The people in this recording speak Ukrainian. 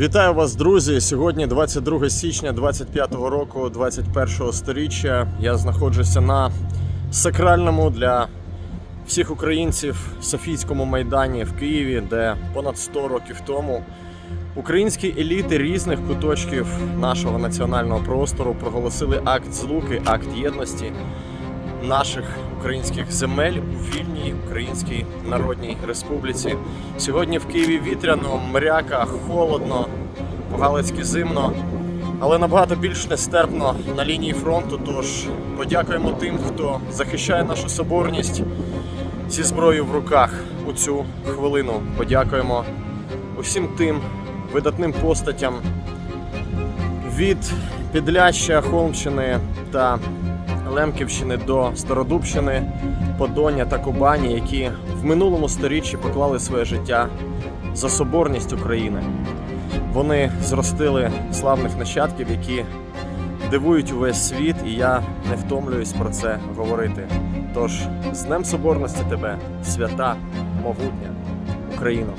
Вітаю вас, друзі! Сьогодні 22 січня 25-го року, 21-го сторіччя. Я знаходжуся на сакральному для всіх українців Софійському майдані в Києві, де понад 100 років тому українські еліти різних куточків нашого національного простору проголосили акт злуки, акт єдності наших українських земель у вільній Українській Народній Республіці. Сьогодні в Києві вітряно, мряка, холодно, по-галицьки зимно, але набагато більш нестерпно на лінії фронту. Тож подякуємо тим, хто захищає нашу соборність зі зброєю в руках у цю хвилину. Подякуємо усім тим видатним постатям від Підляща, Холмщини та Лемківщини до Стародубщини, Подоння та Кубані, які в минулому сторіччі поклали своє життя за соборність України. Вони зростили славних нащадків, які дивують увесь світ, і я не втомлююсь про це говорити. Тож з Днем Соборності тебе, свята, могутня Україно!